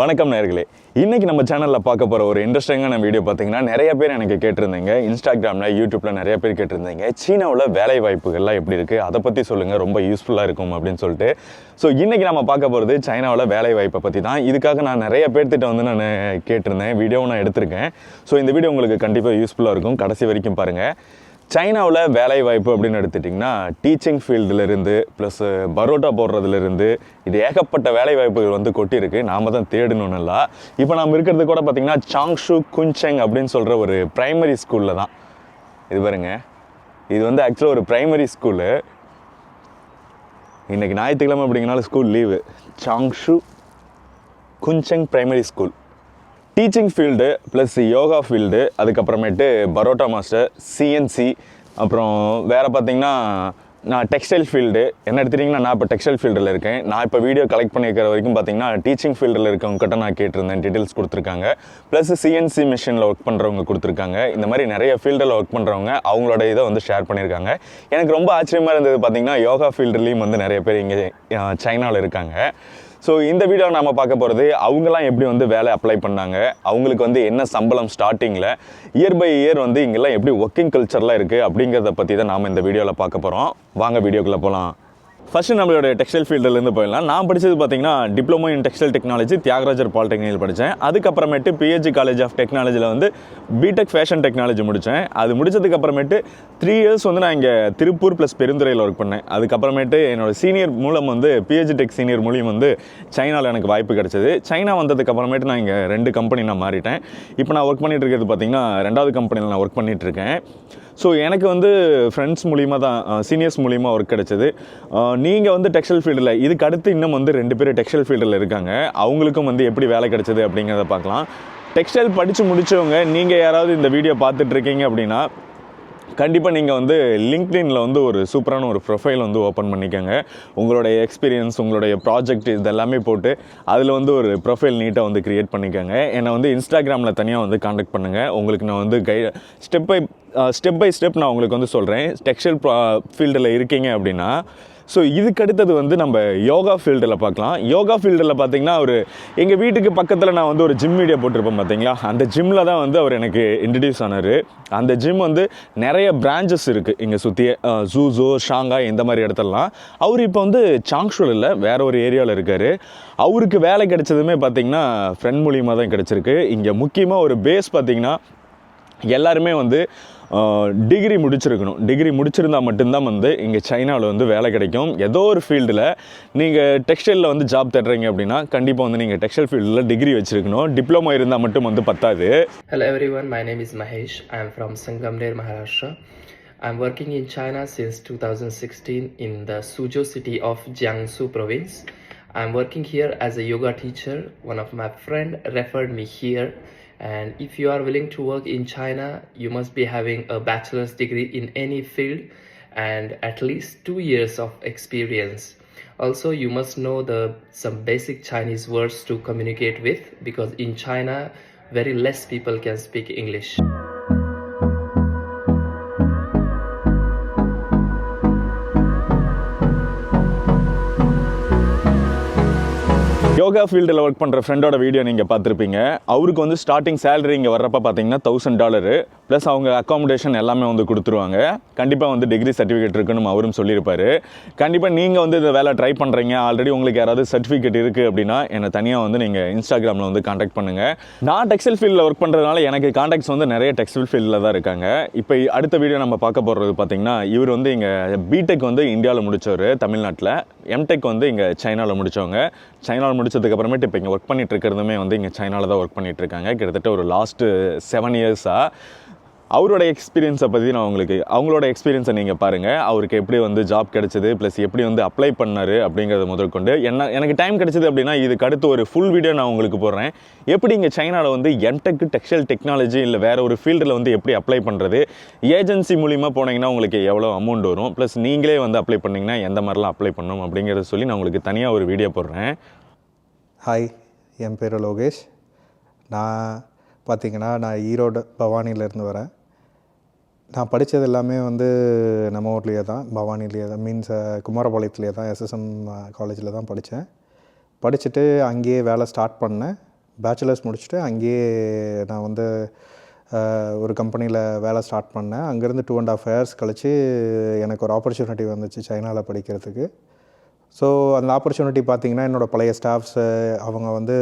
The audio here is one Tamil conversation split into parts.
வணக்கம் நேர்களே. இன்றைக்கி நம்ம சேனலில் பார்க்க போகிற ஒரு இன்ட்ரெஸ்டிங்கான வீடியோ பார்த்தீங்கன்னா நிறைய பேர் எனக்கு கேட்டிருந்தீங்க. இன்ஸ்டாகிராமில் யூடியூப்பில் நிறைய பேர் கேட்டிருந்தீங்க. சீனாவில் வேலை வாய்ப்புகள்லாம் எப்படி இருக்குது அதை பற்றி சொல்லுங்கள் ரொம்ப யூஸ்ஃபுல்லாக இருக்கும் அப்படின்னு சொல்லிட்டு. ஸோ இன்றைக்கி நம்ம பார்க்க போகிறது சைனாவில் வேலை வாய்ப்பை பற்றி தான். இதுக்காக நான் நிறைய பேர்த்திட்ட வந்து நான் கேட்டிருந்தேன். வீடியோவும் நான் எடுத்திருக்கேன். ஸோ இந்த வீடியோ உங்களுக்கு கண்டிப்பாக யூஸ்ஃபுல்லாக இருக்கும். கடைசி வரைக்கும் பாருங்கள் சைனாவில் வேலை வாய்ப்பு அப்படின்னு எடுத்துட்டிங்கன்னா டீச்சிங் ஃபீல்டுலேருந்து ப்ளஸ் பரோட்டா போடுறதுலேருந்து இது ஏகப்பட்ட வேலை வாய்ப்புகள் வந்து கொட்டியிருக்கு. நாம தான் தேடணும் இல்லை. இப்போ நாம் இருக்கிறது கூட பார்த்திங்கன்னா சாங்ஷு குஞ்செங் அப்படின்னு சொல்கிற ஒரு ப்ரைமரி ஸ்கூலில் தான். இது பாருங்க. இது வந்து ஆக்சுவலாக ஒரு ப்ரைமரி ஸ்கூலு இன்றைக்கி ஞாயிற்றுக்கிழமை அப்படிங்கனால school leave Changshu Kuncheng primary school teaching field plus yoga field அதுக்கப்புறமேட்டு பரோட்டா மாஸ்டர் சிஎன்சி அப்புறம் வேறு பார்த்தீங்கன்னா நான் டெக்ஸ்டைல் ஃபீல்டு என்ன எடுத்துட்டிங்கன்னா நான் இப்போ டெக்ஸ்டைல் ஃபீல்டில் இருக்கேன். நான் இப்போ வீடியோ கலெக்ட் பண்ணியிருக்கிற வரைக்கும் பார்த்தீங்கன்னா டீச்சிங் ஃபீல்டில் இருக்கவங்ககிட்ட நான் கேட்டிருந்தேன் டீட்டெயில்ஸ் கொடுத்துருக்காங்க. ப்ளஸ் சிஎன்சி மிஷினில் ஒர்க் பண்ணுறவங்க கொடுத்துருக்காங்க. இந்த மாதிரி நிறைய ஃபீல்டில் ஒர்க் பண்ணுறவங்க அவங்களோட இதை வந்து ஷேர் பண்ணியிருக்காங்க. எனக்கு ரொம்ப ஆச்சரியமாக இருந்தது பார்த்தீங்கன்னா யோகா ஃபீல்டுலேயும் வந்து நிறைய பேர் இங்கே சைனாவில் இருக்காங்க. ஸோ இந்த வீடியோ நம்ம பார்க்க போகிறது அவங்களாம் எப்படி வந்து வேலை அப்ளை பண்ணாங்க அவங்களுக்கு வந்து என்ன சம்பளம் ஸ்டார்டிங்கில் இயர் பை இயர் வந்து இங்கெல்லாம் எப்படி ஒர்க்கிங் கல்ச்சர்லாம் இருக்குது அப்படிங்கிறத பற்றி தான் நாம் இந்த வீடியோவில் பார்க்க போகிறோம் வாங்க வீடியோக்குள்ளே போகலாம் ஃபஸ்ட்டு நம்மளோட டெக்ஸ்டைல் ஃபீல்டுலேருந்து போயிடலாம். நான் படித்தது பார்த்தீங்கன்னா diploma in textile technology Thiagarajar பாலிடெக்னிக்கில் படித்தேன் அதுக்கப்புறமேட்டு பிஹெச்சி காலேஜ் ஆஃப் டெக்னாலஜியில் வந்து பிடெக் ஃபேஷன் டெக்னாலஜி முடித்தேன் அது முடித்ததுக்கப்புறமேட்டு த்ரீ இயர்ஸ் வந்து நான் இங்கே திருப்பூர் ப்ளஸ் பெருந்துறையில் ஒர்க் பண்ணேன். அதுக்கப்புறமேட்டு என்னோட சீனியர் மூலம் வந்து பிஹெச்சி டெக் சீனியர் மூலியம் வந்து சைனாவில் எனக்கு வாய்ப்பு கிடச்சிது. சைனா வந்ததுக்கப்புறமேட்டு நான் இங்கே ரெண்டு கம்பெனி நான் மாறிட்டேன். இப்போ நான் ஒர்க் பண்ணிகிட்டு இருக்கிறது பார்த்தீங்கன்னா ரெண்டாவது கம்பெனியில் நான் ஒர்க் பண்ணிகிட்ருக்கேன் இருக்கேன். ஸோ எனக்கு வந்து ஃப்ரெண்ட்ஸ் மூலிமா தான் சீனியர்ஸ் மூலிமா ஒர்க் கிடச்சிது. நீங்கள் வந்து டெக்ஸ்டைல் ஃபீல்டில் இதுக்கு அடுத்து இன்னும் வந்து ரெண்டு பேர் டெக்ஸ்டைல் ஃபீல்டில் இருக்காங்க. அவங்களுக்கும் வந்து எப்படி வேலை கிடச்சிது அப்படிங்கிறத பார்க்கலாம். டெக்ஸ்டைல் படித்து முடித்தவங்க நீங்கள் யாராவது இந்த வீடியோ பார்த்துட்ருக்கீங்க அப்படின்னா கண்டிப்பாக நீங்கள் வந்து லிங்க்டின்ல வந்து ஒரு சூப்பரான ஒரு ப்ரொஃபைல் வந்து ஓப்பன் பண்ணிக்கோங்க. உங்களுடைய எக்ஸ்பீரியன்ஸ் உங்களுடைய ப்ராஜெக்ட் இதெல்லாமே போட்டு அதில் வந்து ஒரு ப்ரொஃபைல் நீட்டாக வந்து க்ரியேட் பண்ணிக்கோங்க. என்னை வந்து இன்ஸ்டாகிராமில் தனியாக வந்து காண்டாக்ட் பண்ணுங்கள் உங்களுக்கு நான் வந்து கை step by step by step நான் உங்களுக்கு வந்து சொல்கிறேன் டெக்ஸ்டைல் ஃபீல்டில் இருக்கீங்க அப்படின்னா ஸோ இதுக்கு அடுத்தது வந்து நம்ம யோகா ஃபீல்டில் பார்க்கலாம். யோகா ஃபீல்டில் பார்த்தீங்கன்னா அவர் எங்கள் வீட்டுக்கு பக்கத்தில் நான் வந்து ஒரு ஜிம் வீடியோ போட்டிருப்பேன் பார்த்தீங்களா? அந்த ஜிம்மில் தான் வந்து அவர் எனக்கு இன்ட்ரடியூஸ் ஆனார். அந்த ஜிம் வந்து நிறைய பிரான்ச்சஸ் இருக்குது இங்கே சுற்றியே ஜூஸோ ஷாங்காய் இந்த மாதிரி இடத்துலலாம். அவர் இப்போ வந்து சாங்ஷுவல் இல்லை வேறு ஒரு ஏரியாவில் இருக்கார். அவருக்கு வேலை கிடைச்சதுமே பார்த்தீங்கன்னா ஃப்ரெண்ட் மூலியமாக தான் கிடச்சிருக்கு. இங்கே முக்கியமாக ஒரு பேஸ் பார்த்திங்கன்னா எல்லாருமே வந்து டிகிரி முடிச்சிருக்கணும் டிகிரி முடிச்சிருந்தால் மட்டும்தான் வந்து இங்கே சைனாவில் வந்து வேலை கிடைக்கும் ஏதோ ஒரு ஃபீல்டில் நீங்கள் டெக்ஸ்டைலில் வந்து ஜாப் தேடுறீங்க அப்படின்னா கண்டிப்பாக வந்து நீங்கள் டெக்ஸ்டைல் ஃபீல்டில் டிகிரி வச்சுருக்கணும் டிப்ளமோ இருந்தால் மட்டும் வந்து பத்தாது hello everyone my name is Mahesh I am from Sangamner Maharashtra I am working in China since two thousand sixteen in the Suzhou city of Jiangsu province I am working here as a yoga teacher one of my friend referred me here And if you are willing to work in China, you must be having a bachelor's degree in any field and at least two years of experience. Also, you must know the some basic Chinese words to communicate with because in China, very less people can speak English. Yoga ஃபீல்டில் ஒர்க் பண்ணுற ஃப்ரெண்டோட வீடியோ நீங்கள் பார்த்துருப்பீங்க. அவருக்கு வந்து ஸ்டார்டிங் சேலரி இங்கே வர்றப்ப பார்த்தீங்கன்னா தௌசண்ட் டாலரு ப்ளஸ் அவங்க அக்காமடேஷன் எல்லாமே வந்து கொடுத்துருவாங்க. கண்டிப்பாக வந்து டிகிரி சர்டிஃபிகேட் இருக்குன்னு அவரும் சொல்லியிருப்பாரு. கண்டிப்பாக நீங்கள் வந்து இந்த வேலை ட்ரை பண்ணுறீங்க ஆல்ரெடி உங்களுக்கு யாராவது சர்டிஃபிகேட் இருக்குது அப்படின்னா என்னை தனியாக வந்து நீங்கள் இன்ஸ்டாகிராமில் வந்து காண்டாக்ட் பண்ணுங்கள் நான் டெக்ஸ்டைல் ஃபீல்டில் ஒர்க் பண்ணுறதுனால எனக்கு காண்டாக்ட்ஸ் வந்து நிறைய டெக்ஸ்டைல் ஃபீல்டில் தான் இருக்காங்க. இப்போ அடுத்த வீடியோ நம்ம பார்க்க போகிறது பார்த்தீங்கன்னா இவர் வந்து இங்கே பிடெக் வந்து இந்தியாவில் முடித்தவர் தமிழ்நாட்டில். எம்டெக் வந்து இங்கே சைனாவில் முடித்தவங்க சைனாவில் முடிச்சதுக்கு அப்புறமேட்டு இப்போ இங்கே ஒர்க் பண்ணிகிட்டு இருக்கிறதுமே வந்து இங்கே சைனாவில் தான் ஒர்க் பண்ணிகிட்டு இருக்காங்க கிட்டத்தட்ட ஒரு லாஸ்ட்டு செவன் இயர்ஸாக அவரோட எக்ஸ்பீரியன்ஸை பற்றி நான் உங்களுக்கு அவங்களோட எக்ஸ்பீரியன்ஸை நீங்கள் பாருங்கள் அவருக்கு எப்படி வந்து ஜாப் கிடச்சிது ப்ளஸ் எப்படி வந்து அப்ளை பண்ணார் அப்படிங்கிறத முதற்கொண்டு என்ன எனக்கு டைம் கிடைச்சது அப்படின்னா இதுக்கு அடுத்து ஒரு ஃபுல் வீடியோ நான் உங்களுக்கு போடுறேன். எப்படி இங்கே சைனாவில் வந்து என்டெக்கு டெக்ஸ்டைல் டெக்னாலஜி இல்லை வேறு ஒரு ஃபீல்டில் வந்து எப்படி அப்ளை பண்ணுறது ஏஜென்சி மூலிமா போனீங்கன்னா உங்களுக்கு எவ்வளோ அமௌண்ட் வரும் ப்ளஸ் நீங்களே வந்து அப்ளை பண்ணிங்கன்னா எந்த மாதிரிலாம் அப்ளை பண்ணணும் அப்படிங்கிறத சொல்லி நான் உங்களுக்கு தனியாக ஒரு வீடியோ போடுறேன். ஹாய் என் பேர் லோகேஷ். நான் பார்த்திங்கன்னா நான் ஈரோடு பவானியிலேருந்து வரேன். நான் படித்தது எல்லாமே வந்து நம்ம ஊர்லேயே தான் பவானிலேயே தான் மீன்ஸ் குமாரபாளையத்துலேயே தான் எஸ்எஸ்எம் காலேஜில் தான் படித்தேன் படிச்சுட்டு அங்கேயே வேலை ஸ்டார்ட் பண்ணேன். பேச்சுலர்ஸ் முடிச்சுட்டு அங்கேயே நான் வந்து ஒரு கம்பெனியில் வேலை ஸ்டார்ட் பண்ணேன். அங்கேருந்து டூ அண்ட் ஆஃப் இயர்ஸ் கழித்து எனக்கு ஒரு ஆப்பர்ச்சுனிட்டி வந்துச்சு சைனாவில் படிக்கிறதுக்கு. ஸோ அந்த ஆப்பர்ச்சுனிட்டி பார்த்தீங்கன்னா என்னோடய பழைய ஸ்டாஃப்ஸு அவங்க வந்து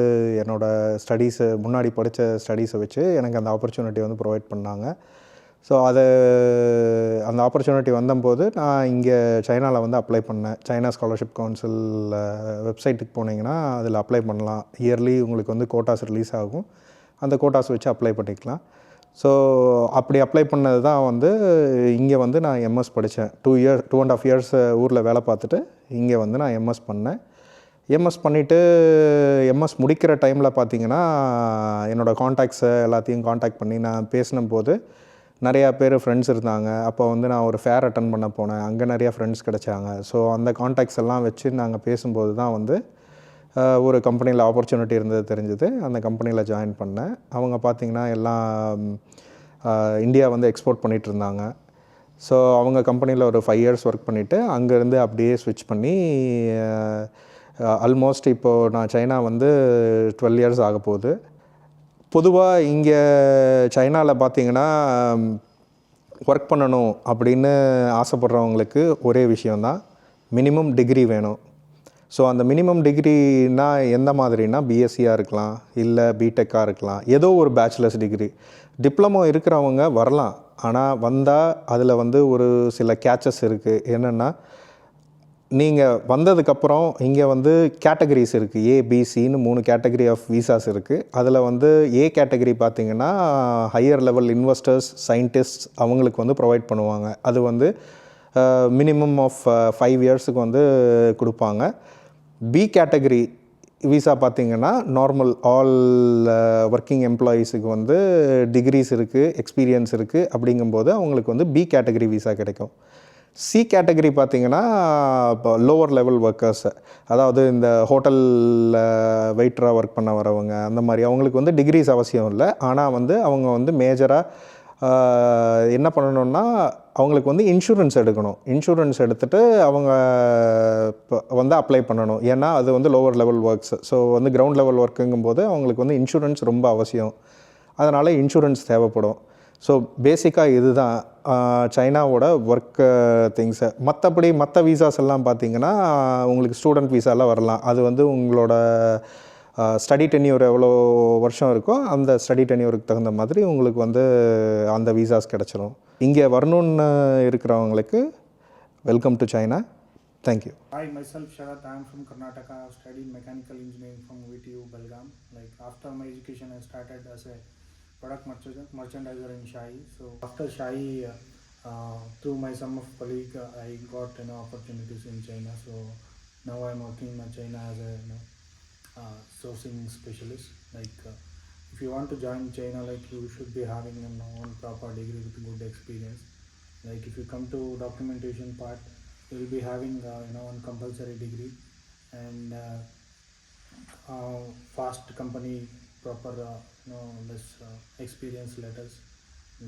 என்னோடய ஸ்டடீஸு முன்னாடி படித்த ஸ்டடீஸை வச்சு எனக்கு அந்த ஆப்பர்ச்சுனிட்டி வந்து ப்ரொவைட் பண்ணாங்க. ஸோ அது அந்த ஆப்பர்ச்சுனிட்டி வந்தபோது நான் இங்கே சைனாவில் வந்து அப்ளை பண்ணேன். சைனா ஸ்காலர்ஷிப் கவுன்சில் வெப்சைட்டுக்கு போனீங்கன்னா அதில் அப்ளை பண்ணலாம். இயர்லி உங்களுக்கு வந்து கோட்டாஸ் ரிலீஸ் ஆகும். அந்த கோட்டாஸ் வச்சு அப்ளை பண்ணிக்கலாம். ஸோ அப்படி அப்ளை பண்ணது தான் வந்து இங்கே வந்து நான் எம்எஸ் படித்தேன் two year two and half years ஊரில் வேலை பார்த்துட்டு இங்கே வந்து நான் எம்எஸ் பண்ணேன். எம்எஸ் பண்ணிவிட்டு எம்எஸ் முடிக்கிற டைமில் பார்த்தீங்கன்னா என்னோடய காண்டாக்ட்ஸை எல்லாத்தையும் காண்டாக்ட் பண்ணி நான் பேசின போது நிறையா பேர் ஃப்ரெண்ட்ஸ் இருந்தாங்க. அப்போ வந்து நான் ஒரு ஃபேர் அட்டன் பண்ண போனேன். அங்கே நிறையா ஃப்ரெண்ட்ஸ் கிடைச்சாங்க. ஸோ அந்த காண்டாக்ட்ஸ் எல்லாம் வச்சு நாங்கள் பேசும்போது தான் வந்து ஒரு கம்பெனியில் ஆப்பர்ச்சுனிட்டி இருந்தது தெரிஞ்சது. அந்த கம்பெனியில் ஜாயின் பண்ணேன். அவங்க பார்த்திங்கன்னா எல்லாம் இந்தியா வந்து எக்ஸ்போர்ட் பண்ணிகிட்டு இருந்தாங்க. ஸோ அவங்க கம்பெனியில் ஒரு ஃபைவ் இயர்ஸ் ஒர்க் பண்ணிவிட்டு அங்கேருந்து அப்படியே ஸ்விட்ச் பண்ணி ஆல்மோஸ்ட் இப்போது நான் சைனா வந்து டுவெல் இயர்ஸ் ஆக போகுது. பொதுவாக இங்கே சைனாவில் பார்த்தீங்கன்னா ஒர்க் பண்ணணும் அப்படின்னு ஆசைப்பட்றவங்களுக்கு ஒரே விஷயந்தான் மினிமம் டிகிரி வேணும். ஸோ அந்த மினிமம் டிகிரினா எந்த மாதிரினா பிஎஸ்சியாக இருக்கலாம் இல்லை பிடெக்காக இருக்கலாம். ஏதோ ஒரு பேச்சுலர்ஸ் டிகிரி டிப்ளமோ இருக்கிறவங்க வரலாம். ஆனால் வந்தால் அதில் வந்து ஒரு சில கேச்சஸ் இருக்குது என்னென்னா நீங்கள் வந்ததுக்கப்புறம் இங்கே வந்து கேட்டகரிஸ் இருக்குது ஏ பிசின்னு மூணு கேட்டகரி ஆஃப் விசாஸ் இருக்குது அதில் வந்து ஏ கேட்டகரி பார்த்திங்கன்னா ஹையர் லெவல் இன்வெஸ்டர்ஸ் சயின்டிஸ்ட் அவங்களுக்கு வந்து ப்ரொவைட் பண்ணுவாங்க. அது வந்து மினிமம் ஆஃப் ஃபைவ் இயர்ஸுக்கு வந்து கொடுப்பாங்க. பி கேட்டகரி விசா பார்த்தீங்கன்னா நார்மல் ஆல் ஒர்க்கிங் எம்ப்ளாயீஸுக்கு வந்து டிகிரிஸ் இருக்குது எக்ஸ்பீரியன்ஸ் இருக்குது அப்படிங்கும்போது அவங்களுக்கு வந்து பி கேட்டகரி விசா கிடைக்கும். சி கேட்டகரி பார்த்தீங்கன்னா இப்போ லோவர் லெவல் ஒர்க்கர்ஸ் அதாவது இந்த ஹோட்டலில் வெயிட்டராக ஒர்க் பண்ண வரவங்க அந்த மாதிரி அவங்களுக்கு வந்து டிகிரிஸ் அவசியம் இல்லை. ஆனால் வந்து அவங்க வந்து மேஜராக uh, என்ன பண்ணணும்னா அவங்களுக்கு வந்து இன்சூரன்ஸ் எடுக்கணும். இன்சூரன்ஸ் எடுத்துகிட்டு அவங்க இப்போ வந்து அப்ளை பண்ணணும். ஏன்னா அது வந்து லோவர் லெவல் ஒர்க்ஸ் ஸோ வந்து கிரவுண்ட் லெவல் ஒர்க்குங்கும்போது அவங்களுக்கு வந்து இன்சூரன்ஸ் ரொம்ப அவசியம். அதனால் இன்சூரன்ஸ் தேவைப்படும். ஸோ பேசிக்காக இதுதான். சைனாவோட ஒர்க்கு திங்ஸு மற்றபடி மற்ற விசாஸ் எல்லாம் பார்த்தீங்கன்னா உங்களுக்கு ஸ்டூடெண்ட் விசாலாம் வரலாம். அது வந்து உங்களோட ஸ்டடி டென்யூர் எவ்வளோ வருஷம் இருக்கோ அந்த ஸ்டடி டென்யூருக்கு தகுந்த மாதிரி உங்களுக்கு வந்து அந்த விசாஸ் கிடச்சிரும் இங்கே வரணுன்னு இருக்கிறவங்களுக்கு welcome to China thank you Hi, myself Sharat. I am from Karnataka. I've studied mechanical engineering from VTU Belgaum. Like after my education, I started as a product merchant- merchandiser in Shai. So after Shai, uh, uh, through my some of colleague, uh, I got you know opportunities in China. So now I'm working in China as a you know uh, sourcing specialist. Like uh, if you want to join China, like you should be having an own proper degree with good experience. Like if you come to documentation part, you will be having uh, you know one compulsory degree and uh, uh, fast company proper uh, you know uh, experience letters.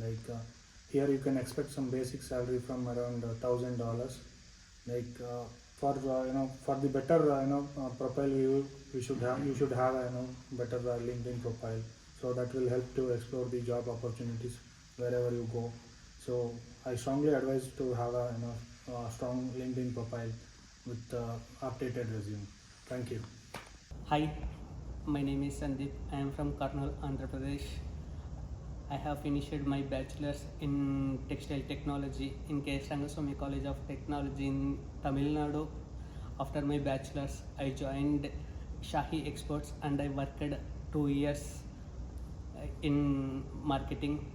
Like uh, here you can expect some basic salary from around thousand dollars. Like uh, for uh, you know for the better uh, you know uh, profile you you should have you should have a you know better LinkedIn profile. So that will help to explore the job opportunities wherever you go. So I strongly advise to have a you know uh, strong LinkedIn profile with updated resume. Thank you. Hi, my name is Sandeep. I am from Karnal, Andhra Pradesh. I have finished my bachelor's in textile technology in K. Rangaswamy College of Technology in Tamil Nadu. After my bachelor's, I joined Shahi Exports and I worked two years uh, in marketing.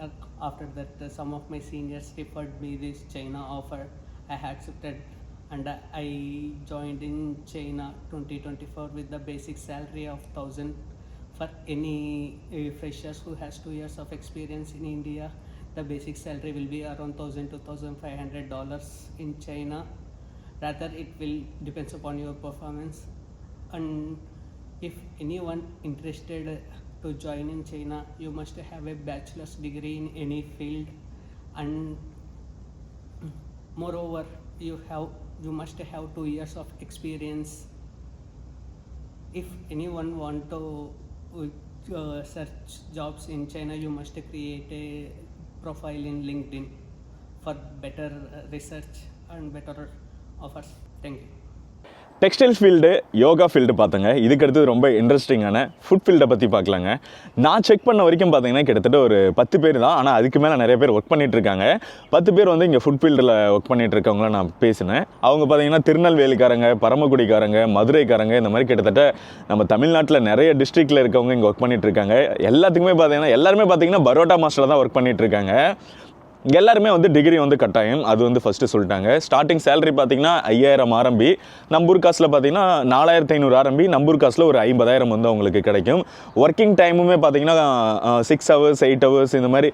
Uh, After that, uh, some of my seniors referred me this China offer. I accepted and I joined in China 2024 with the basic salary of 1000 for any uh, freshers who has two years of experience in India. The basic salary will be around 1000 to 1500 dollars in China. Rather, it will depends upon your performance. And if anyone interested to join in China, you must have a bachelor's degree in any field and moreover you have you must have two years of experience if anyone want to uh, search jobs in China, you must create a profile in LinkedIn for better uh, research and better offers. Thank you. Textiles field yoga field பார்த்தங்க இதுக்கடுத்து ரொம்ப இன்ட்ரெஸ்டிங்கான ஃபுட் ஃபீல்டை பற்றி பார்க்கலாங்க நான் செக் பண்ண வரைக்கும் பார்த்தீங்கன்னா கிட்டத்தட்ட ஒரு பத்து பேர் தான். ஆனால் அதுக்கு மேலே நிறைய பேர் ஒர்க் பண்ணிட்டு இருக்காங்க. பத்து பேர் வந்து இங்கே ஃபுட் ஃபீல்டில் ஒர்க் பண்ணிட்டு இருக்கவங்கள நான் பேசினேன். அவங்க பார்த்தீங்கன்னா திருநெல்வேலிக்காரங்க பரமக்குடிக்காரங்க மதுரைக்காரங்க இந்த மாதிரி கிட்டத்தட்ட நம்ம தமிழ்நாட்டில் நிறைய டிஸ்ட்ரிக்டில் இருக்கவங்க இங்கே ஒர்க் பண்ணிட்டு இருக்காங்க. எல்லாத்துக்குமே பார்த்தீங்கன்னா எல்லாருமே பார்த்தீங்கன்னா பரோட்டா மாஸ்டரில் தான் ஒர்க் பண்ணிட்டு இருக்காங்க. எல்லாருமே வந்து டிகிரி வந்து கட்டாயம். அது வந்து ஃபஸ்ட்டு சொல்லிட்டாங்க. ஸ்டார்டிங் சேலரி பார்த்தீங்கன்னா ஐயாயிரம் ஆரம்பி. நம்பூர் காசில் பார்த்தீங்கன்னா நாலாயிரத்தி ஐநூறு ஆரம்பி. நம்பூர் காசில் ஒரு ஐம்பதாயிரம் வந்து அவங்களுக்கு கிடைக்கும். ஒர்க்கிங் டைமுமே பார்த்தீங்கன்னா சிக்ஸ் ஹவர்ஸ் எயிட் ஹவர்ஸ் இந்த மாதிரி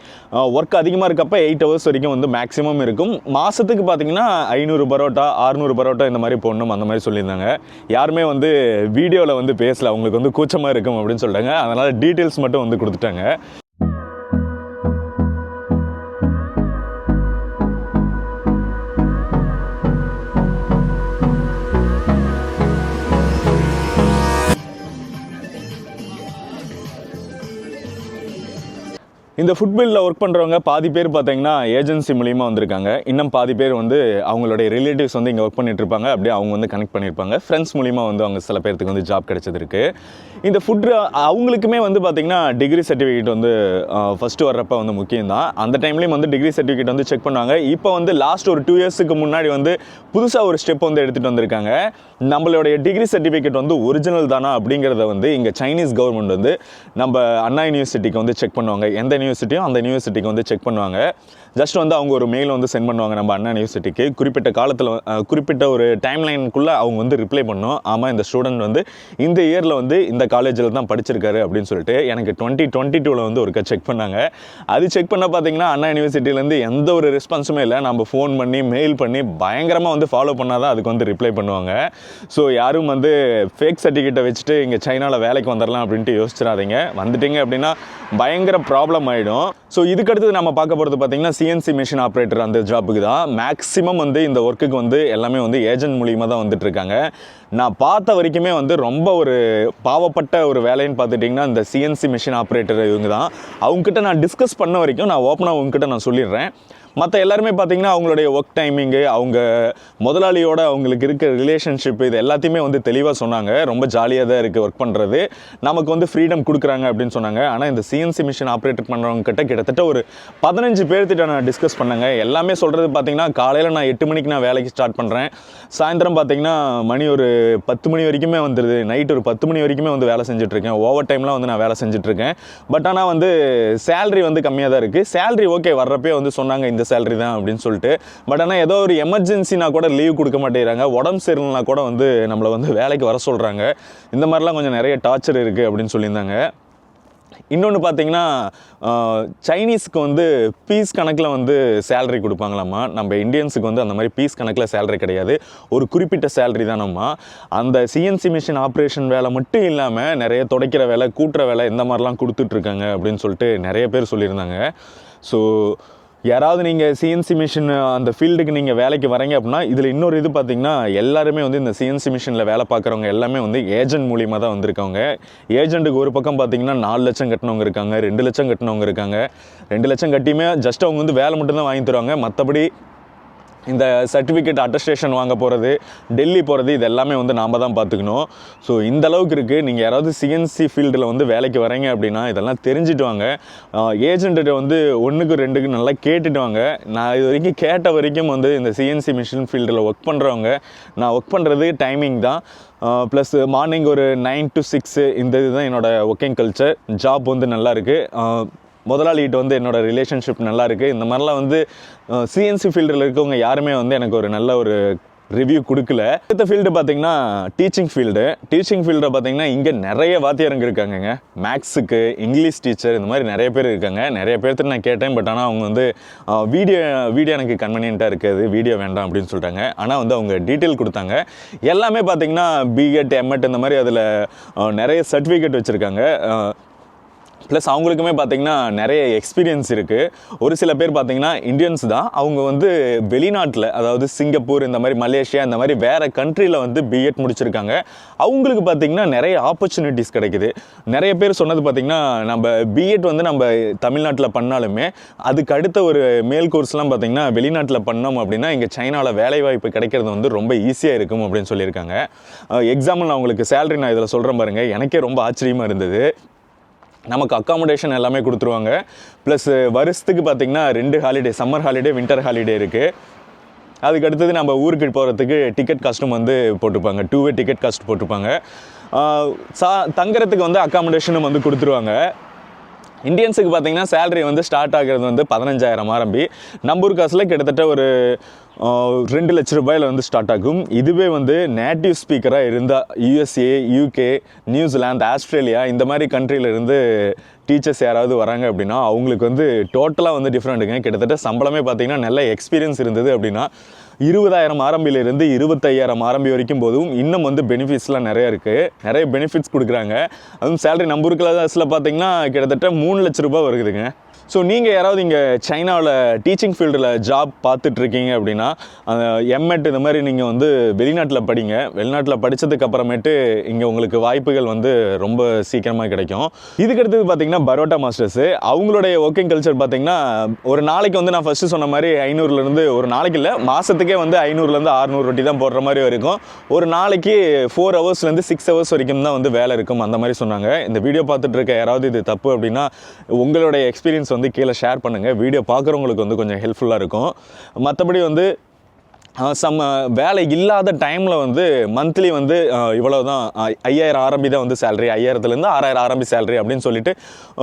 ஒர்க் அதிகமாக இருக்கப்போ எயிட் ஹவர்ஸ் வரைக்கும் வந்து மேக்ஸிமம் இருக்கும். மாதத்துக்கு பார்த்தீங்கன்னா ஐநூறு பரோட்டா ஆறுநூறு பரோட்டா இந்த மாதிரி போடணும் அந்த மாதிரி சொல்லியிருந்தாங்க. யாருமே வந்து வீடியோவில் வந்து பேசல. அவங்களுக்கு வந்து கூச்சமாக இருக்கும் அப்படின்னு சொல்லிட்டாங்க. அதனால் டீட்டெயில்ஸ் மட்டும் வந்து கொடுத்துட்டாங்க. இந்த ஃபுட்பில்லில் ஒர்க் பண்ணுறவங்க பாதி பேர் பார்த்தீங்கன்னா ஏஜென்சி மூலியமாக வந்திருக்காங்க. இன்னும் பாதி பேர் வந்து அவங்களுடைய ரிலேட்டிவ்ஸ் வந்து இங்கே ஒர்க் பண்ணிட்டு இருப்பாங்க. அப்படியே அவங்க வந்து கனெக்ட் பண்ணியிருப்பாங்க ஃப்ரெண்ட்ஸ் மூலிமா வந்து அவங்க சில பேர்த்துக்கு வந்து ஜாப் கிடச்சதுருக்கு இந்த ஃபுட் அவங்களுக்குமே வந்து பார்த்திங்கன்னா டிகிரி சர்டிஃபிகேட் வந்து ஃபஸ்ட்டு வர்றப்ப வந்து முக்கியம் தான் அந்த டைம்லேயும் வந்து டிகிரி சர்டிஃபிகேட் வந்து செக் பண்ணுவாங்க இப்போ வந்து லாஸ்ட் ஒரு டூ இயர்ஸுக்கு முன்னாடி வந்து புதுசாக ஒரு ஸ்டெப் வந்து எடுத்துகிட்டு வந்திருக்காங்க. நம்மளுடைய டிகிரி சர்டிஃபிகேட் வந்து ஒரிஜினல் தானா அப்படிங்கிறத வந்து இங்கே சைனீஸ் கவர்மெண்ட் வந்து நம்ம அண்ணா யூனிவர்சிட்டிக்கு வந்து செக் பண்ணுவாங்க. எந்த யூனிவர்சிட்டியும் அந்த யூனிவர்சிட்டிக்கு வந்து செக் பண்ணுவாங்க. ஜஸ்ட் வந்து அவங்க ஒரு மெயில் வந்து சென்ட் பண்ணுவாங்க. நம்ம அண்ணா யூனிவர்சிட்டிக்கு குறிப்பிட்ட காலத்தில் குறிப்பிட்ட ஒரு டைம் லைனுக்குள்ளே அவங்க வந்து ரிப்ளை பண்ணோம். ஆமாம் இந்த ஸ்டூடெண்ட் வந்து இந்த இயரில் வந்து இந்த காலேஜில் தான் படிச்சிருக்காரு அப்படின்னு சொல்லிட்டு எனக்கு டுவெண்ட்டி டுவெண்ட்டி டூவில் வந்து ஒருக்கா செக் பண்ணாங்க. அது செக் பண்ண பார்த்தீங்கன்னா அண்ணா யூனிவர்சிட்டிலேருந்து எந்த ஒரு ரெஸ்பான்ஸுமே இல்லை. நம்ம ஃபோன் பண்ணி மெயில் பண்ணி பயங்கரமாக வந்து ஃபாலோ பண்ணால் தான் அதுக்கு வந்து ரிப்ளை பண்ணுவாங்க. ஸோ யாரும் வந்து ஃபேக் சர்டிஃபிகேட்டை வச்சுட்டு இங்கே சைனாவில் வேலைக்கு வந்துடலாம் அப்படின்ட்டு யோசிச்சிடாதீங்க வந்துட்டீங்க அப்படின்னா பயங்கர ப்ராப்ளம் ஆகிடும் ஸோ இதுக்கடுத்து நம்ம பார்க்க போகிறது பார்த்தீங்கன்னா சிஎன்சி மிஷின் ஆப்ரேட்டர் அந்த ஜாப்புக்கு தான். மேக்ஸிமம் வந்து இந்த ஒர்க்குக்கு வந்து எல்லாமே வந்து ஏஜென்ட் மூலியமாக தான் வந்துட்டுருக்காங்க நான் பார்த்த வரைக்குமே வந்து ரொம்ப ஒரு பாவப்பட்ட ஒரு வேலைன்னு பார்த்துட்டிங்கன்னா இந்த சிஎன்சி மிஷின் ஆப்ரேட்டர் இவங்க தான். அவங்ககிட்ட நான் டிஸ்கஸ் பண்ண வரைக்கும் நான் ஓப்பனாக உங்ககிட்ட நான் சொல்லிடுறேன். மற்ற எல்லாருமே பார்த்தீங்கன்னா அவங்களுடைய ஒர்க் டைமிங்கு அவங்க முதலாளியோட அவங்களுக்கு இருக்க ரிலேஷன்ஷிப் இது எல்லாத்தையுமே வந்து தெளிவாக சொன்னாங்க. ரொம்ப ஜாலியாக தான் இருக்குது ஒர்க் பண்ணுறது நமக்கு வந்து ஃப்ரீடம் கொடுக்குறாங்க அப்படின்னு சொன்னாங்க. ஆனால் இந்த சிஎன்சி மிஷின் ஆப்ரேட்டர் பண்ணுறவங்க கிட்ட கிட்டத்தட்ட ஒரு பதினஞ்சு பேர்த்திட்ட நான் டிஸ்கஸ் பண்ணேங்க. எல்லாமே சொல்கிறது பார்த்தீங்கன்னா காலையில் நான் எட்டு மணிக்கு நான் வேலைக்கு ஸ்டார்ட் பண்ணுறேன் சாயந்தரம் பார்த்தீங்கன்னா மணி ஒரு பத்து மணி வரைக்குமே வந்துடுது நைட் ஒரு பத்து மணி வரைக்குமே வந்து வேலை செஞ்சுட்ருக்கேன். ஓவர் டைம்லாம் வந்து நான் வேலை செஞ்சுட்ருக்கேன். பட் ஆனால் வந்து சேல்ரி வந்து கம்மியாக தான் இருக்குது சேல்ரி ஓகே வர்றப்பே வந்து சொன்னாங்க இந்த சேலரி தான் அப்படின்னு சொல்லிட்டு. பட் ஆனால் ஏதோ ஒரு எமர்ஜென்சினா கூட லீவ் கொடுக்க மாட்டேங்கிறாங்க. உடம்பு சரியில்லைனா கூட வந்து நம்மளை வந்து வேலைக்கு வர சொல்கிறாங்க இந்த மாதிரிலாம் கொஞ்சம் நிறைய டார்ச்சர் இருக்குது அப்படின்னு சொல்லியிருந்தாங்க. இன்னொன்று பார்த்தீங்கன்னா சைனீஸ்க்கு வந்து பீஸ் கணக்கில் வந்து சேலரி கொடுப்பாங்களாம்மா. நம்ம இந்தியன்ஸுக்கு வந்து அந்த மாதிரி பீஸ் கணக்கில் சேலரி கிடையாது. ஒரு குறிப்பிட்ட சேலரி தானம்மா. அந்த சிஎன்சி மிஷின் ஆப்ரேஷன் வேலை மட்டும் இல்லாமல் நிறைய துடைக்கிற வேலை கூட்டுற வேலை இந்த மாதிரிலாம் கொடுத்துட்ருக்காங்க அப்படின்னு சொல்லிட்டு நிறைய பேர் சொல்லியிருந்தாங்க. ஸோ யாராவது நீங்கள் சிஎன்சி மிஷின் அந்த ஃபீல்டுக்கு நீங்கள் வேலைக்கு வரீங்க அப்படின்னா இதில் இன்னொரு இது பார்த்திங்கன்னா எல்லாருமே வந்து இந்த சிஎன்சி மிஷினில் வேலை பார்க்குறவங்க எல்லாமே வந்து ஏஜென்ட் மூலியமாக தான் வந்திருக்கவங்க. ஏஜென்ட்டுக்கு ஒரு பக்கம் பார்த்தீங்கன்னா நாலு லட்சம் கட்டினவங்க இருக்காங்க ரெண்டு லட்சம் கட்டினவங்க இருக்காங்க. ரெண்டு லட்சம் கட்டியுமே ஜஸ்ட் அவங்க வந்து வேலை மட்டும்தான் வாங்கி தருவாங்க. மற்றபடி இந்த சர்டிஃபிகேட் அட்டஸ்டேஷன் வாங்க போகிறது டெல்லி போகிறது இது எல்லாமே வந்து நாம் தான் பார்த்துக்கணும். ஸோ இந்த அளவுக்கு இருக்குது நீங்கள் யாராவது சிஎன்சி ஃபீல்டில் வந்து வேலைக்கு வரீங்க அப்படின்னா இதெல்லாம் தெரிஞ்சுட்டு வாங்க. ஏஜென்ட்டு வந்து ஒன்றுக்கு ரெண்டுக்கு நல்லா கேட்டுட்டு வாங்க. நான் இது வரைக்கும் கேட்ட வரைக்கும் வந்து இந்த சிஎன்சி மிஷின் ஃபீல்டில் ஒர்க் பண்ணுறவங்க நான் ஒர்க் பண்ணுறது டைமிங் தான். ப்ளஸ் மார்னிங் ஒரு நைன் டு சிக்ஸு இந்த இதுதான் என்னோடய ஒர்க்கிங் கல்ச்சர் ஜாப் வந்து நல்லா இருக்குது முதலாளிகிட்ட வந்து என்னோடய ரிலேஷன்ஷிப் நல்லா இருக்குது இந்த மாதிரிலாம் வந்து சிஎன்சி ஃபீல்டில் இருக்கவங்க யாருமே வந்து எனக்கு ஒரு நல்ல ஒரு ரிவ்யூ கொடுக்கல. அடுத்த ஃபீல்டு பார்த்தீங்கன்னா டீச்சிங் ஃபீல்டு டீச்சிங் ஃபீல்டில் பார்த்தீங்கன்னா இங்கே நிறைய வாத்தியாரங்க இருக்காங்கங்க. மேக்ஸுக்கு இங்கிலீஷ் டீச்சர் இந்த மாதிரி நிறைய பேர் இருக்காங்க. நிறைய பேர்த்து நான் கேட்டேன் பட் ஆனால் அவங்க வந்து வீடியோ வீடியோ எனக்கு கன்வீனியண்ட்டாக இருக்காது. வீடியோ வேண்டாம் அப்படின்னு சொல்லிட்டாங்க. ஆனால் வந்து அவங்க டீட்டெயில் கொடுத்தாங்க. எல்லாமே பார்த்தீங்கன்னா பிஎட் எம்எட் இந்த மாதிரி அதில் நிறைய சர்டிஃபிகேட் வச்சுருக்காங்க. ப்ளஸ் அவங்களுக்குமே பார்த்தீங்கன்னா நிறைய எக்ஸ்பீரியன்ஸ் இருக்குது ஒரு சில பேர் பார்த்திங்கன்னா இந்தியன்ஸ் தான். அவங்க வந்து வெளிநாட்டில் அதாவது சிங்கப்பூர் இந்த மாதிரி மலேசியா இந்த மாதிரி வேறு கண்ட்ரியில் வந்து பிஎட் முடிச்சிருக்காங்க. அவங்களுக்கு பார்த்திங்கன்னா நிறைய ஆப்பர்ச்சுனிட்டிஸ் கிடைக்குது. நிறைய பேர் சொன்னது பார்த்திங்கன்னா நம்ம பிஎட் வந்து நம்ம தமிழ்நாட்டில் பண்ணாலுமே அதுக்கு அடுத்த ஒரு மேல் கோர்ஸ்லாம் பார்த்திங்கன்னா வெளிநாட்டில் பண்ணோம் அப்படின்னா இங்கே சைனாவில் வேலைவாய்ப்பு கிடைக்கிறது வந்து ரொம்ப ஈஸியாக இருக்கும் அப்படின்னு சொல்லியிருக்காங்க. எக்ஸாம்பிள் நான் உங்களுக்கு சேலரி நான் இதில் சொல்கிறேன் பாருங்கள் எனக்கே ரொம்ப ஆச்சரியமாக இருந்தது. நமக்கு அக்காமடேஷன் எல்லாமே கொடுத்துருவாங்க. ப்ளஸ் வருஷத்துக்கு பார்த்திங்கன்னா ரெண்டு holiday summer holiday winter holiday இருக்குது அதுக்கு அடுத்தது நம்ம ஊருக்கு போகிறதுக்கு டிக்கெட் காஸ்ட்டும் வந்து போட்டிருப்பாங்க. டூ வே டிக்கெட் காஸ்ட் போட்டிருப்பாங்க சா தங்குறதுக்கு வந்து அக்காமடேஷனும் வந்து கொடுத்துருவாங்க. இந்தியன்ஸுக்கு பார்த்திங்கன்னா சேலரி வந்து ஸ்டார்ட் ஆகிறது வந்து பதினஞ்சாயிரம் ஆரம்பி நம்பூர் காசில் கிட்டத்தட்ட ஒரு ரெண்டு லட்ச ரூபாயில் வந்து ஸ்டார்ட் ஆகும். இதுவே வந்து நேட்டிவ் ஸ்பீக்கராக இருந்தால் யூஎஸ்ஏ யூகே நியூசிலாந்து ஆஸ்திரேலியா இந்த மாதிரி கண்ட்ரியிலேருந்து டீச்சர்ஸ் யாராவது வராங்க அப்படின்னா அவங்களுக்கு வந்து டோட்டலாக வந்து டிஃப்ரெண்ட்டுங்க கிட்டத்தட்ட சம்பளமே பார்த்திங்கன்னா நல்ல எக்ஸ்பீரியன்ஸ் இருந்தது அப்படின்னா இருபதாயிரம் ஆரம்பியிலிருந்து இருபத்தையாயிரம் ஆரம்பி வரைக்கும் போதும். இன்னும் வந்து பெனிஃபிட்ஸ்லாம் நிறைய இருக்குது நிறைய பெனிஃபிட்ஸ் கொடுக்குறாங்க. அதுவும் சேலரி நம்பர் பார்த்தீங்கன்னா கிட்டத்தட்ட மூணு லட்ச ரூபாய் வருதுங்க. ஸோ நீங்கள் யாராவது இங்கே சைனாவில் டீச்சிங் ஃபீல்டில் ஜாப் பார்த்துட்ருக்கீங்க அப்படின்னா எம்எட் இந்த மாதிரி நீங்கள் வந்து வெளிநாட்டில் படிங்க. வெளிநாட்டில் படித்ததுக்கு அப்புறமேட்டு இங்கே உங்களுக்கு வாய்ப்புகள் வந்து ரொம்ப சீக்கிரமாக கிடைக்கும். இதுக்கு அடுத்தது பார்த்தீங்கன்னா பரோட்டா மாஸ்டர்ஸு அவங்களுடைய ஒர்க்கிங் கல்ச்சர் பார்த்தீங்கன்னா ஒரு நாளைக்கு வந்து நான் ஃபஸ்ட்டு சொன்ன மாதிரி ஐநூறுலேருந்து ஒரு நாளைக்கு இல்லை மாதத்துக்கே வந்து ஐநூறுலேருந்து அறுநூறு ரொட்டி தான் போடுற மாதிரி இருக்கும். ஒரு நாளைக்கு ஃபோர் ஹவர்ஸ்லேருந்து சிக்ஸ் ஹவர்ஸ் வரைக்கும் தான் வந்து வேலை இருக்கும். அந்த மாதிரி சொன்னாங்க. இந்த வீடியோ பார்த்துட்டு இருக்க யாராவது இது தப்பு அப்படின்னா உங்களுடைய எக்ஸ்பீரியன்ஸ் வந்து கீழே ஷேர் பண்ணுங்கள் வீடியோ பார்க்குறவங்களுக்கு வந்து கொஞ்சம் ஹெல்ப்ஃபுல்லாக இருக்கும். மற்றபடி வந்து சம் வேலை இல்லாத டைமில் வந்து மந்த்லி வந்து இவ்வளோ தான் ஐயாயிரம் ஆரம்பி தான் வந்து சேலரி ஐயாயிரத்துலேருந்து ஆறாயிரம் ஆரம்பி சேலரி அப்படின்னு சொல்லிட்டு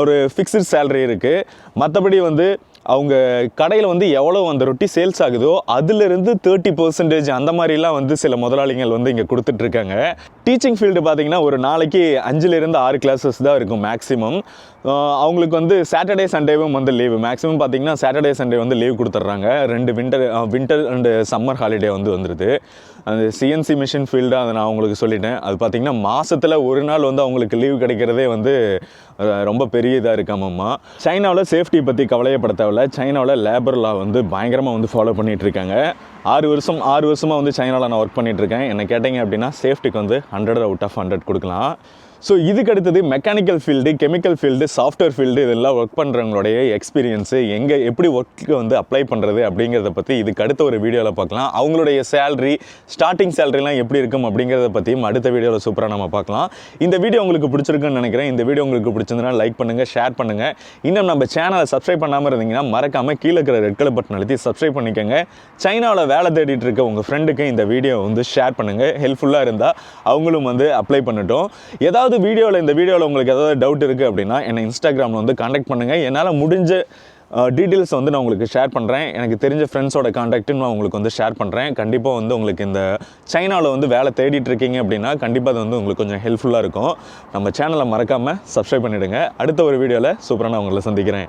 ஒரு ஃபிக்ஸ்டு சேலரி இருக்குது மற்றபடி வந்து அவங்க கடையில் வந்து எவ்வளோ அந்த ரொட்டி சேல்ஸ் ஆகுதோ அதுலேருந்து தேர்ட்டி பர்சன்டேஜ் அந்த மாதிரிலாம் வந்து சில முதலாளிகள் வந்து இங்கே கொடுத்துட்ருக்காங்க டீச்சிங் ஃபீல்டு பார்த்திங்கன்னா ஒரு நாளைக்கு அஞ்சுலேருந்து ஆறு கிளாஸஸ் தான் இருக்கும் மேக்ஸிமம் அவங்களுக்கு வந்து சாட்டர்டே சண்டேவும் வந்து லீவு மேக்ஸிமம் பார்த்தீங்கன்னா சாட்டர்டே சண்டே வந்து லீவ் கொடுத்துட்றாங்க. ரெண்டு winter winter and summer holiday வந்து வந்துடுது அந்த சிஎன்சி மிஷின் ஃபீல்டாக அதை நான் உங்களுக்கு சொல்லிட்டேன். அது பார்த்தீங்கன்னா மாதத்தில் ஒரு நாள் வந்து அவங்களுக்கு லீவ் கிடைக்கிறதே வந்து ரொம்ப பெரிய இதாக இருக்காமம்மா சைனாவில் சேஃப்டி பற்றி கவலையப்பட தேவையில்ல சைனாவில் லேபர் லா வந்து பயங்கரமாக வந்து ஃபாலோ பண்ணிகிட்ருக்காங்க ஆறு வருஷம் ஆறு வருஷமாக வந்து சைனாவில் நான் ஒர்க் பண்ணிகிட்ருக்கேன் இருக்கேன். என்ன கேட்டிங்க அப்படின்னா சேஃப்டிக்கு வந்து ஹண்ட்ரட் அவுட் ஆஃப் ஹண்ட்ரட் கொடுக்கலாம். ஸோ இதுக்கு அடுத்தது mechanical field chemical field software field இதெல்லாம் ஒர்க் பண்ணுறவங்களுடைய எக்ஸ்பீரியன்ஸு எங்கே எப்படி ஒர்க்கு வந்து அப்ளை பண்ணுறது அப்படிங்கிறத பற்றி இதுக்கு அடுத்த ஒரு வீடியோவில் பார்க்கலாம். அவங்களுடைய சேலரி ஸ்டார்டிங் சேலரிலாம் எப்படி இருக்கும் அப்படிங்கிறத பற்றியும் அடுத்த வீடியோவில் சூப்பராக நம்ம பார்க்கலாம். இந்த வீடியோ உங்களுக்கு பிடிச்சிருக்குன்னு நினைக்கிறேன். இந்த வீடியோ உங்களுக்கு பிடிச்சிருந்தனா லைக் பண்ணுங்கள் ஷேர் பண்ணுங்கள் இன்னும் நம்ம சேனலை சப்ஸ்கிரைப் பண்ணாமல் இருந்தீங்கன்னா மறக்காமல் கீழே இருக்கிற ரெட் கலர் பட்டன் அழுத்தி சப்ஸ்கிரைப் பண்ணிக்கோங்க. சைனாவில் வேலை தேடிட்டு இருக்க உங்கள் ஃப்ரெண்டுக்கு இந்த வீடியோ வந்து ஷேர் பண்ணுங்கள் ஹெல்ப்ஃபுல்லாக இருந்தால் அவங்களும் வந்து அப்ளை பண்ணட்டும். ஏதாவது வீடியோவில் இந்த வீடியோவில் உங்களுக்கு ஏதாவது டவுட் இருக்குது அப்படின்னா என்னை இன்ஸ்டாகிராமில் வந்து காண்டாக்ட் பண்ணுங்கள் என்னால் முடிஞ்ச டீட்டெயில்ஸ் வந்து நான் உங்களுக்கு ஷேர் பண்ணுறேன் எனக்கு தெரிஞ்ச ஃப்ரெண்ட்ஸோட காண்டாக்ட்டும் நான் உங்களுக்கு வந்து ஷேர் பண்ணுறேன் கண்டிப்பாக வந்து உங்களுக்கு இந்த சைனாவில் வந்து வேலை தேடிட்டு இருக்கீங்க அப்படின்னா கண்டிப்பாக அது வந்து உங்களுக்கு கொஞ்சம் ஹெல்ப்ஃபுல்லாக இருக்கும். நம்ம சேனலை மறக்காமல் சப்ஸ்கிரைப் பண்ணிவிடுங்க அடுத்த ஒரு வீடியோவில் சூப்பராக நான் உங்களை சந்திக்கிறேன்.